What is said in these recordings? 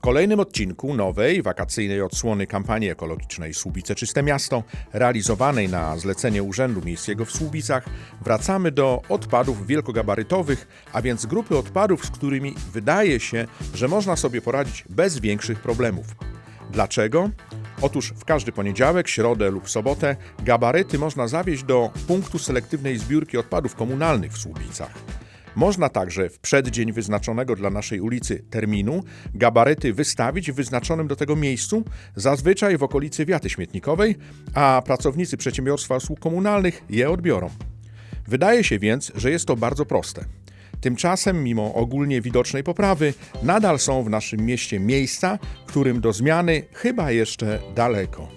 W kolejnym odcinku nowej, wakacyjnej odsłony kampanii ekologicznej Słubice Czyste Miasto, realizowanej na zlecenie Urzędu Miejskiego w Słubicach, wracamy do odpadów wielkogabarytowych, a więc grupy odpadów, z którymi wydaje się, że można sobie poradzić bez większych problemów. Dlaczego? Otóż w każdy poniedziałek, środę lub sobotę gabaryty można zawieźć do punktu selektywnej zbiórki odpadów komunalnych w Słubicach. Można także w przeddzień wyznaczonego dla naszej ulicy terminu gabaryty wystawić w wyznaczonym do tego miejscu, zazwyczaj w okolicy wiaty śmietnikowej, a pracownicy przedsiębiorstwa usług komunalnych je odbiorą. Wydaje się więc, że jest to bardzo proste. Tymczasem, mimo ogólnie widocznej poprawy, nadal są w naszym mieście miejsca, którym do zmiany chyba jeszcze daleko.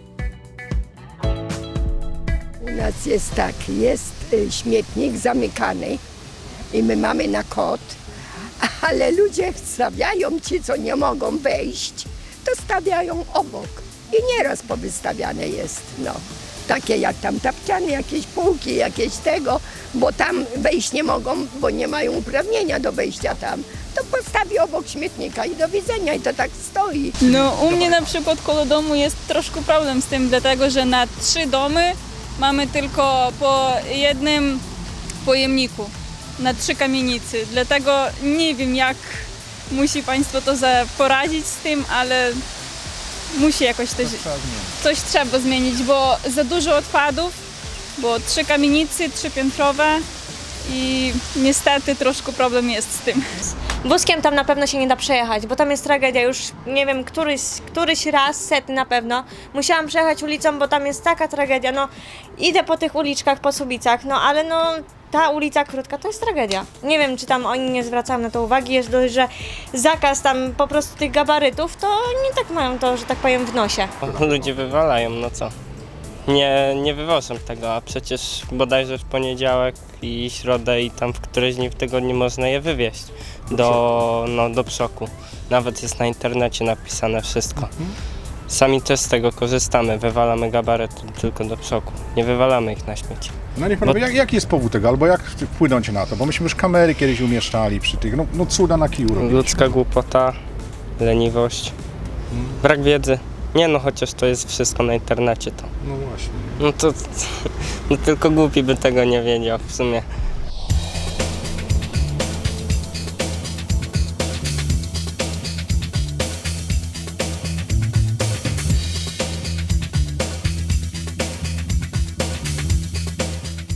U nas jest tak, jest y, śmietnik zamykany i my mamy na kod, ale ludzie stawiają ci, co nie mogą wejść, to stawiają obok. I nieraz powystawiane jest, no. Takie jak tam tapciany, jakieś półki, jakieś tego, bo tam wejść nie mogą, bo nie mają uprawnienia do wejścia tam. To postawi obok śmietnika i do widzenia i to tak stoi. No u mnie na przykład koło domu jest troszkę problem z tym, dlatego że na trzy domy mamy tylko po jednym pojemniku, na trzy kamienicy. Dlatego nie wiem jak musi Państwo to za poradzić z tym, ale musi jakoś coś, coś trzeba zmienić, bo za dużo odpadów, bo trzy kamienicy, trzypiętrowe i niestety troszkę problem jest z tym. Wózkiem tam na pewno się nie da przejechać, bo tam jest tragedia. Już nie wiem, któryś, któryś raz, setny na pewno. Musiałam przejechać ulicą, bo tam jest taka tragedia. No, idę po tych uliczkach, po Subicach, no ale no, ta ulica krótka to jest tragedia. Nie wiem, czy tam oni nie zwracają na to uwagi. Jest dość, że zakaz tam po prostu tych gabarytów, to nie tak mają to, że tak powiem, w nosie. Ludzie wywalają, no co? Nie, nie wywożą tego, a przecież bodajże w poniedziałek i środę i tam w któreś dni w tygodniu można je wywieźć do, no, do przoku. Nawet jest na internecie napisane wszystko. Sami też z tego korzystamy, wywalamy gabaryty tylko do przoku. Nie wywalamy ich na śmieci. No niech pan powie, jak, jaki jest powód tego, albo jak wpłynąć na to? Bo myśmy już kamery kiedyś umieszczali przy tych, no, no cuda na kiju robiliśmy. Ludzka głupota, leniwość, brak wiedzy. Nie no, chociaż to jest wszystko na internecie to. No właśnie. No to no tylko głupi by tego nie wiedział w sumie.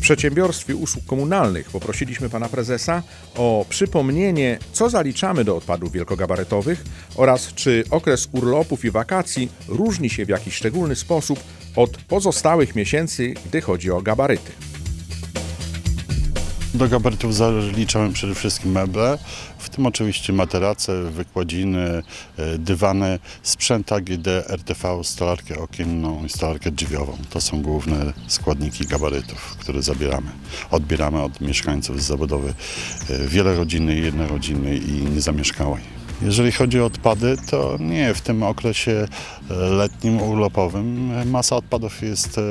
Przedsiębiorstwie usług komunalnych poprosiliśmy pana prezesa o przypomnienie, co zaliczamy do odpadów wielkogabarytowych oraz czy okres urlopów i wakacji różni się w jakiś szczególny sposób od pozostałych miesięcy, gdy chodzi o gabaryty. Do gabarytów zaliczamy przede wszystkim meble, w tym oczywiście materace, wykładziny, e, dywany, sprzęt AGD, RTV, stolarkę okienną i stolarkę drzwiową. To są główne składniki gabarytów, które zabieramy. Odbieramy od mieszkańców z zabudowy e, wielorodzinnej, jednorodzinnej i niezamieszkałej. Jeżeli chodzi o odpady, to nie, w tym okresie e, letnim, urlopowym masa odpadów jest e,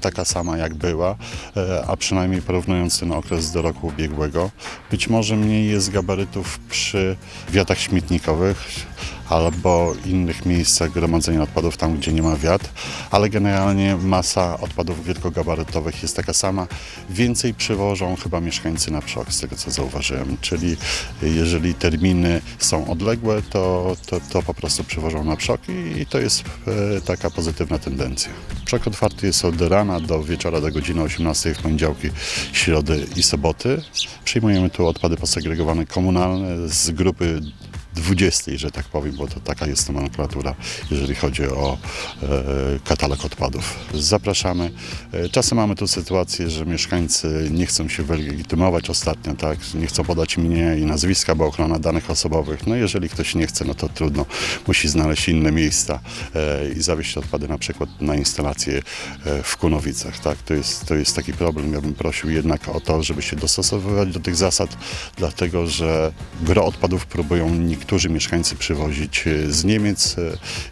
taka sama jak była, e, a przynajmniej porównując ten okres do roku ubiegłego. Być może mniej jest gabarytów przy wiatach śmietnikowych albo innych miejscach gromadzenia odpadów, tam gdzie nie ma wiatr, ale generalnie masa odpadów wielkogabarytowych jest taka sama. Więcej przywożą chyba mieszkańcy na przok, z tego co zauważyłem, czyli jeżeli terminy są odległe, to, to, to po prostu przywożą na przok i, i to jest e, taka pozytywna tendencja. Przok otwarty jest od rana do wieczora do godziny 18 w poniedziałki, środy i soboty. Przyjmujemy tu odpady posegregowane komunalne z grupy 20, że tak powiem, bo to taka jest nomenklatura, jeżeli chodzi o e, katalog odpadów. Zapraszamy. E, czasem mamy tu sytuację, że mieszkańcy nie chcą się wylegitymować ostatnio, tak? Nie chcą podać imienia i nazwiska, bo ochrona danych osobowych. No jeżeli ktoś nie chce, no to trudno. Musi znaleźć inne miejsca e, i zawieźć odpady na przykład na instalację e, w Kunowicach, tak? To jest, to jest taki problem. Ja bym prosił jednak o to, żeby się dostosowywać do tych zasad, dlatego że gro odpadów próbują niektórzy mieszkańcy przywozić e, z Niemiec,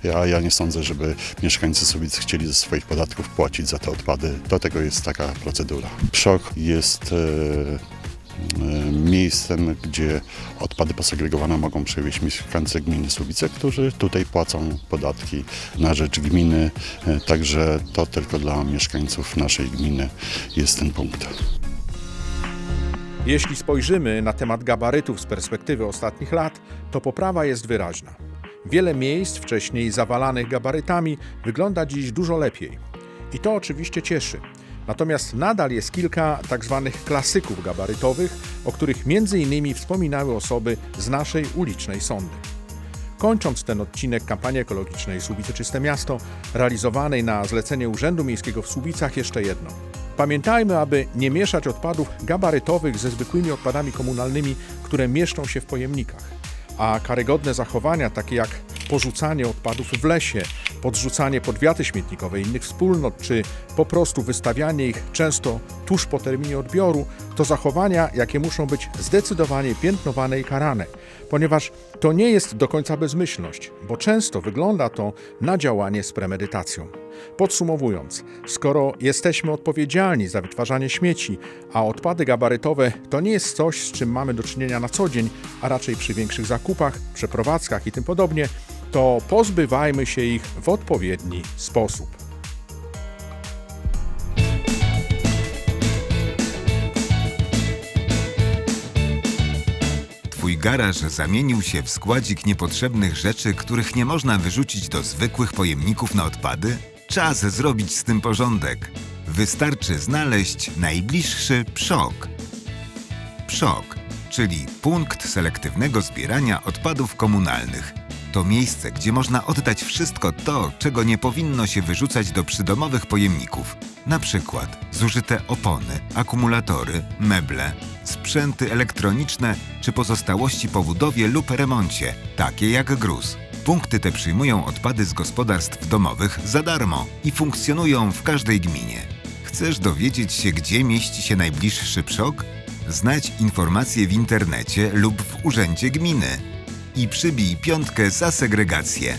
e, a ja nie sądzę, żeby mieszkańcy Subic chcieli ze swoich podatków płacić za te odpady. Do tego jest taka procedura. Przok jest e, miejscem, gdzie odpady posegregowane mogą przewieźć mieszkańcy gminy Słubice, którzy tutaj płacą podatki na rzecz gminy. Także to tylko dla mieszkańców naszej gminy jest ten punkt. Jeśli spojrzymy na temat gabarytów z perspektywy ostatnich lat, to poprawa jest wyraźna. Wiele miejsc wcześniej zawalanych gabarytami wygląda dziś dużo lepiej. I to oczywiście cieszy. Natomiast nadal jest kilka tak zwanych klasyków gabarytowych, o których innymi wspominały osoby z naszej ulicznej sądy. Kończąc ten odcinek kampanii ekologicznej Słubice Czyste Miasto, realizowanej na zlecenie Urzędu Miejskiego w Słubicach, jeszcze jedno. Pamiętajmy, aby nie mieszać odpadów gabarytowych ze zwykłymi odpadami komunalnymi, które mieszczą się w pojemnikach. A karygodne zachowania, takie jak porzucanie odpadów w lesie, podrzucanie pod wiaty śmietnikowe innych wspólnot, czy po prostu wystawianie ich często tuż po terminie odbioru, to zachowania, jakie muszą być zdecydowanie piętnowane i karane, ponieważ to nie jest do końca bezmyślność, bo często wygląda to na działanie z premedytacją. Podsumowując, skoro jesteśmy odpowiedzialni za wytwarzanie śmieci, a odpady gabarytowe to nie jest coś, z czym mamy do czynienia na co dzień, a raczej przy większych zakupach, przeprowadzkach i tym podobnie, to pozbywajmy się ich w odpowiedni sposób. Twój garaż zamienił się w składzik niepotrzebnych rzeczy, których nie można wyrzucić do zwykłych pojemników na odpady? Czas zrobić z tym porządek. Wystarczy znaleźć najbliższy PSZOK. PSZOK, czyli punkt selektywnego zbierania odpadów komunalnych. To miejsce, gdzie można oddać wszystko to, czego nie powinno się wyrzucać do przydomowych pojemników. Na przykład zużyte opony, akumulatory, meble, sprzęty elektroniczne czy pozostałości po budowie lub remoncie, takie jak gruz. Punkty te przyjmują odpady z gospodarstw domowych za darmo i funkcjonują w każdej gminie. Chcesz dowiedzieć się, gdzie mieści się najbliższy PSZOK? Znajdź informacje w internecie lub w urzędzie gminy i przybij piątkę za segregację.